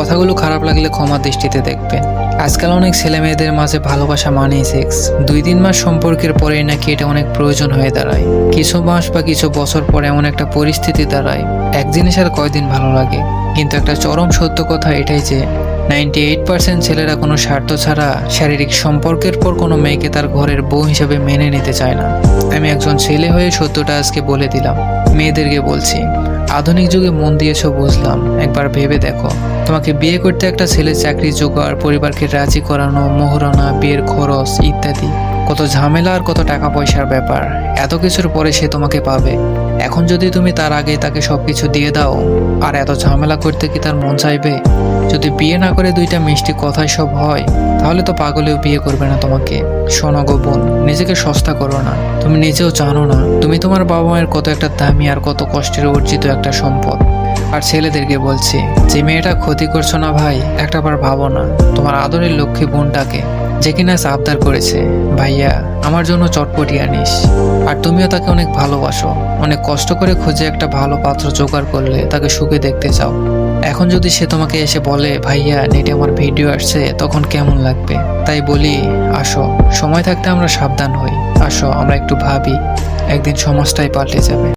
কথাগুলো খারাপ লাগলে ক্ষমা দৃষ্টিতে দেখবেন আজকাল অনেক ছেলে মেয়েদের মাঝে ভালোবাসা মানেই সেক্স দুই তিন মাস সম্পর্কের পরেই নাকি এটা অনেক প্রয়োজন হয়ে দাঁড়ায়। কিছু মাস বা কিছু বছর পরে এমন একটা পরিস্থিতি দাঁড়ায়। এক জিনিস আর কয়দিন ভালো লাগে। কিন্তু একটা চরম সত্য কথা এটাই যে নাইনটি এইট পার্সেন্ট ছেলেরা কোনো স্বার্থ ছাড়া শারীরিক সম্পর্কের পর কোনো মেয়েকে তার ঘরের বউ হিসেবে মেনে নিতে চায় না। আমি একজন ছেলে হয়ে সত্যটা আজকে বলে দিলাম। মেয়েদেরকে বলছি, আধুনিক যুগে মন দিয়েছ বুঝলাম। একবার ভেবে দেখো। তোমাকে বিয়ে করতে একটা ছেলে চাকরি জোগাড়, পরিবারকে রাজি করানো, মোহরানা, বিয়ের খরচ ইত্যাদি। কত ঝামেলা আর কত টাকা পয়সার ব্যাপার। এত কিছুর পরে সে তোমাকে পাবে। এখন যদি তুমি তার আগে তাকে সবকিছু দিয়ে দাও, আর এত ঝামেলা করতে কি তার মন চাইবে? যদি বিয়ে না করে দুইটা মিষ্টি কথাই সব হয়, তাহলে তো পাগলেও বিয়ে করবে না তোমাকে। শোনো গো বোন, নিজেকে সস্তা করো না। তুমি নিজেও জানো না, তুমি তোমার বাবা মায়ের কত একটা দামি আর কত কষ্টের অর্জিত একটা সম্পদ। আর ছেলেদেরকে বলছি, যে মেয়েটা ক্ষতি করছ না ভাই একটাবার ভাবো না, তোমার আদরের লক্ষ্মী বোনটাকে, যে কিনা আবদার করেছে, ভাইয়া, আমার জন্য চটপটি আনিস। আর তুমিও তাকে অনেক ভালোবাসো, অনেক কষ্ট করে খুঁজে একটা ভালো পাত্র জোগাড় করলে তাকে সুখে দেখতে চাও। এখন যদি সে তোমাকে এসে বলে, ভাইয়া, নেটে আমার ভিডিও আসছে, তখন কেমন লাগবে? তাই বলি, আসো, সময় থাকতে আমরা সাবধান হই, আসো, আমরা একটু ভাবি, একদিন সমাজটাই পাল্টে যাবে।